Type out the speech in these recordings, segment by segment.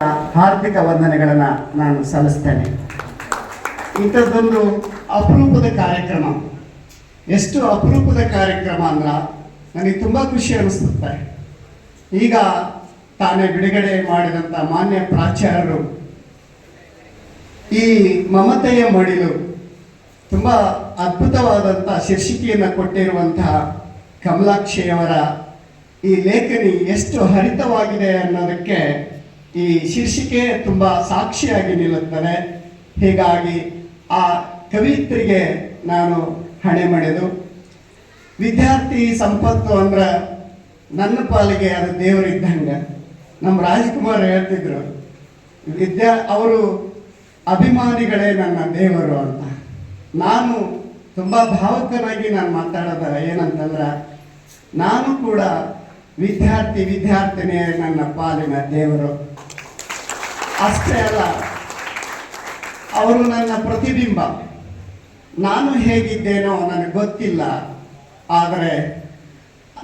ಹಾರ್ದಿಕ ವಂದನೆಗಳನ್ನು ನಾನು ಸಲ್ಲಿಸ್ತೇನೆ. ಇಂಥದ್ದೊಂದು ಅಪರೂಪದ ಕಾರ್ಯಕ್ರಮ. ಎಷ್ಟು ಅಪರೂಪದ ಕಾರ್ಯಕ್ರಮ ಅಂದ್ರೆ ನನಗೆ ತುಂಬ ಖುಷಿ ಅನಿಸುತ್ತೆ. ಈಗ ತಾನೇ ಬಿಡುಗಡೆ ಮಾಡಿದಂಥ ಮಾನ್ಯ ಪ್ರಾಚಾರ್ಯರು ಈ ಮಮತೆಯ ಮಡಿಲು ತುಂಬ ಅದ್ಭುತವಾದಂಥ ಶೀರ್ಷಿಕೆಯನ್ನು ಕೊಟ್ಟಿರುವಂತಹ ಕಮಲಾಕ್ಷಿಯವರ ಈ ಲೇಖನಿ ಎಷ್ಟು ಹರಿತವಾಗಿದೆ ಅನ್ನೋದಕ್ಕೆ ಈ ಶೀರ್ಷಿಕೆ ತುಂಬ ಸಾಕ್ಷಿಯಾಗಿ ನಿಲ್ಲುತ್ತದೆ. ಹೀಗಾಗಿ ಆ ಕವಿತ್ರಿಗೆ ನಾನು ಹಣೆ ಮಾಡಿದು, ವಿದ್ಯಾರ್ಥಿ ಸಂಪತ್ತು ಅಂದ್ರೆ ನನ್ನ ಪಾಲಿಗೆ ಅದು ದೇವರಿದ್ದಂಗ ನಮ್ಮ ರಾಜ್ಕುಮಾರ್ ಹೇಳ್ತಿದ್ರು, ವಿದ್ಯಾ, ಅವರು ಅಭಿಮಾನಿಗಳೇ ನನ್ನ ದೇವರು ಅಂತ. ನಾನು ತುಂಬ ಭಾವಕನಾಗಿ ನಾನು ಮಾತಾಡೋದ ಏನಂತಂದ್ರೆ ನಾನು ಕೂಡ ವಿದ್ಯಾರ್ಥಿ ವಿದ್ಯಾರ್ಥಿನಿಯೇ ನನ್ನ ಪಾಲಿನ ದೇವರು. ಅಷ್ಟೇ ಅಲ್ಲ. ಅವರು ನನ್ನ ಪ್ರತಿಬಿಂಬ. ನಾನು ಹೇಗಿದ್ದೇನೋ ನನಗೆ ಗೊತ್ತಿಲ್ಲ. ಆದರೆ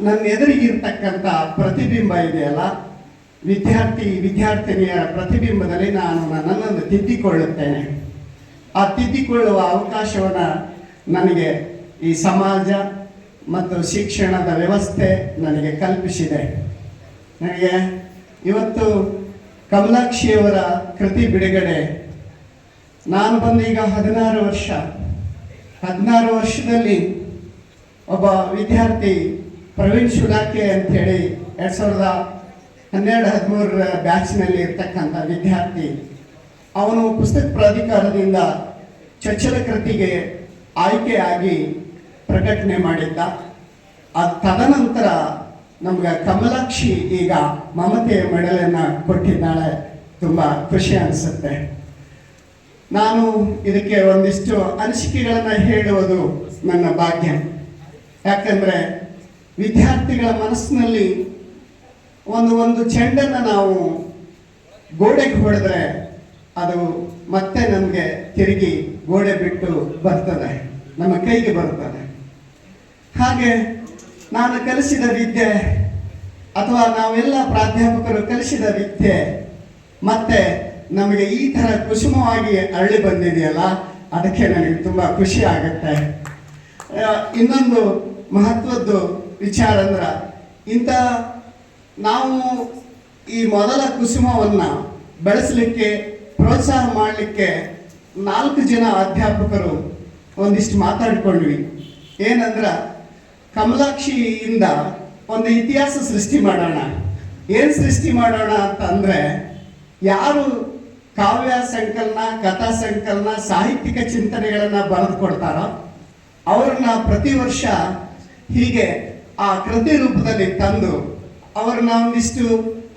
ನನ್ನ ಎದುರಿಗಿರ್ತಕ್ಕಂಥ ಪ್ರತಿಬಿಂಬ ಇದೆಯಲ್ಲ ವಿದ್ಯಾರ್ಥಿ ವಿದ್ಯಾರ್ಥಿನಿಯ ಪ್ರತಿಬಿಂಬದಲ್ಲಿ ನಾನು ನನ್ನನ್ನು ತಿದ್ದಿಕೊಳ್ಳುತ್ತೇನೆ. ಆ ತಿದ್ದಿಕೊಳ್ಳುವ ಅವಕಾಶವನ್ನು ನನಗೆ ಈ ಸಮಾಜ ಮತ್ತು ಶಿಕ್ಷಣದ ವ್ಯವಸ್ಥೆ ನನಗೆ ಕಲ್ಪಿಸಿದೆ. ನನಗೆ ಇವತ್ತು ಕಮಲಾಕ್ಷಿಯವರ ಕೃತಿ ಬಿಡುಗಡೆ. ನಾನು ಬಂದೀಗ ಹದಿನಾರು ವರ್ಷ, ಹದಿನಾರು ವರ್ಷದಲ್ಲಿ ಒಬ್ಬ ವಿದ್ಯಾರ್ಥಿ ಪ್ರವೀಣ್ ಶುಡಾಕೆ ಅಂಥೇಳಿ ಎರಡು ಸಾವಿರದ ಹನ್ನೆರಡು, ಹದಿಮೂರರ ಬ್ಯಾಚ್ನಲ್ಲಿ ಇರ್ತಕ್ಕಂಥ ವಿದ್ಯಾರ್ಥಿ. ಅವನು ಪುಸ್ತಕ ಪ್ರಾಧಿಕಾರದಿಂದ ಚೊಚ್ಚಲ ಕೃತಿಗೆ ಆಯ್ಕೆಯಾಗಿ ಪ್ರಕಟಣೆ ಮಾಡಿದ್ದ. ಆ ತದನಂತರ ನಮ್ಗೆ ಕಮಲಾಕ್ಷಿ ಈಗ ಮಮತೆಯ ಮೆಡಲನ್ನು ಕೊಟ್ಟಿದ್ದಾಳೆ ತುಂಬ ಖುಷಿ ಅನಿಸುತ್ತೆ. ನಾನು ಇದಕ್ಕೆ ಒಂದಿಷ್ಟು ಅನಿಸಿಕೆಗಳನ್ನು ಹೇಳುವುದು ನನ್ನ ಭಾಗ್ಯ. ಯಾಕಂದರೆ ವಿದ್ಯಾರ್ಥಿಗಳ ಮನಸ್ಸಿನಲ್ಲಿ ಒಂದು ಒಂದು ಚೆಂಡನ್ನು ನಾವು ಗೋಡೆಗೆ ಹೊಡೆದ್ರೆ ಅದು ಮತ್ತೆ ನಮಗೆ ತಿರುಗಿ ಗೋಡೆ ಬಿಟ್ಟು ಬರ್ತದೆ. ನಮ್ಮ ಕೈಗೆ ಬರ್ತದೆ. ಹಾಗೆ ನಾನು ಕಲಿಸಿದ ವಿದ್ಯೆ ಅಥವಾ ನಾವೆಲ್ಲ ಪ್ರಾಧ್ಯಾಪಕರು ಕಲಿಸಿದ ವಿದ್ಯೆ, ಮತ್ತೆ ನಮಗೆ ಈ ಥರ ಕುಸುಮವಾಗಿ ಅರಳಿ ಬಂದಿದೆಯಲ್ಲ, ಅದಕ್ಕೆ ನನಗೆ ತುಂಬ ಖುಷಿ ಆಗುತ್ತೆ. ಇನ್ನೊಂದು ಮಹತ್ವದ್ದು ವಿಚಾರ ಅಂದ್ರೆ, ಇಂಥ ನಾವು ಈ ಮೊದಲ ಕುಸುಮವನ್ನು ಬೆಳೆಸಲಿಕ್ಕೆ, ಪ್ರೋತ್ಸಾಹ ಮಾಡಲಿಕ್ಕೆ ನಾಲ್ಕು ಜನ ಅಧ್ಯಾಪಕರು ಒಂದಿಷ್ಟು ಮಾತಾಡಿಕೊಂಡ್ವಿ. ಏನಂದ್ರೆ ಕಮಲಾಕ್ಷಿಯಿಂದ ಒಂದು ಇತಿಹಾಸ ಸೃಷ್ಟಿ ಮಾಡೋಣ. ಏನು ಸೃಷ್ಟಿ ಮಾಡೋಣ ಅಂತ ಅಂದರೆ, ಯಾರು ಕಾವ್ಯ ಸಂಕಲನ, ಕಥಾ ಸಂಕಲನ, ಸಾಹಿತ್ಯಿಕ ಚಿಂತನೆಗಳನ್ನು ಬರೆದು ಕೊಡ್ತಾರೋ, ಅವ್ರನ್ನ ಪ್ರತಿ ವರ್ಷ ಹೀಗೆ ಆ ಕೃತಿ ರೂಪದಲ್ಲಿ ತಂದು ಅವ್ರನ್ನ ಒಂದಿಷ್ಟು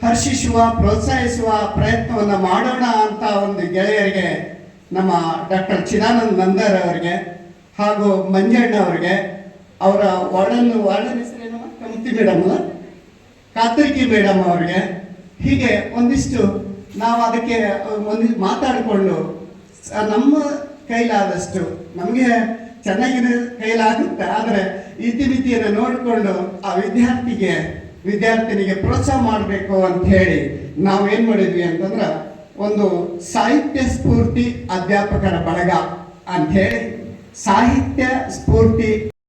ಹರ್ಷಿಸುವ, ಪ್ರೋತ್ಸಾಹಿಸುವ ಪ್ರಯತ್ನವನ್ನು ಮಾಡೋಣ ಅಂತ ಒಂದು ಗೆಳೆಯರಿಗೆ, ನಮ್ಮ ಡಾಕ್ಟರ್ ಚಿದಾನಂದ್ ನಂದರ್ ಅವರಿಗೆ ಹಾಗೂ ಮಂಜಣ್ಣ ಅವರಿಗೆ ಅವರ ವಾರ್ಡನ್ ವಾರ್ಡನ್ ಹೆಸರೇನು? ಕಮತಿ ಮೇಡಮ್. ಕಾತರ್ಕಿ ಮೇಡಮ್ ಅವ್ರಿಗೆ. ಹೀಗೆ ಒಂದಿಷ್ಟು ನಾವು ಅದಕ್ಕೆ, ಒಂದು ಮಾತಾಡಿಕೊಂಡು ನಮ್ಮ ಕೈಲಾದಷ್ಟು, ನಮಗೆ ಚೆನ್ನಾಗಿರೋ ಕೈಲಾಗುತ್ತೆ. ಆದರೆ ಇತಿಮಿತಿಯನ್ನು ನೋಡಿಕೊಂಡು ಆ ವಿದ್ಯಾರ್ಥಿಗೆ, ವಿದ್ಯಾರ್ಥಿನಿಗೆ ಪ್ರೋತ್ಸಾಹ ಮಾಡಬೇಕು ಅಂತ ಹೇಳಿ ನಾವು ಏನು ಮಾಡಿದ್ವಿ ಅಂತಂದ್ರೆ ಒಂದು ಸಾಹಿತ್ಯ ಸ್ಫೂರ್ತಿ ಅಧ್ಯಾಪಕರ ಬಳಗ ಅಂತ ಹೇಳಿ. ಸಾಹಿತ್ಯ ಸ್ಫೂರ್ತಿ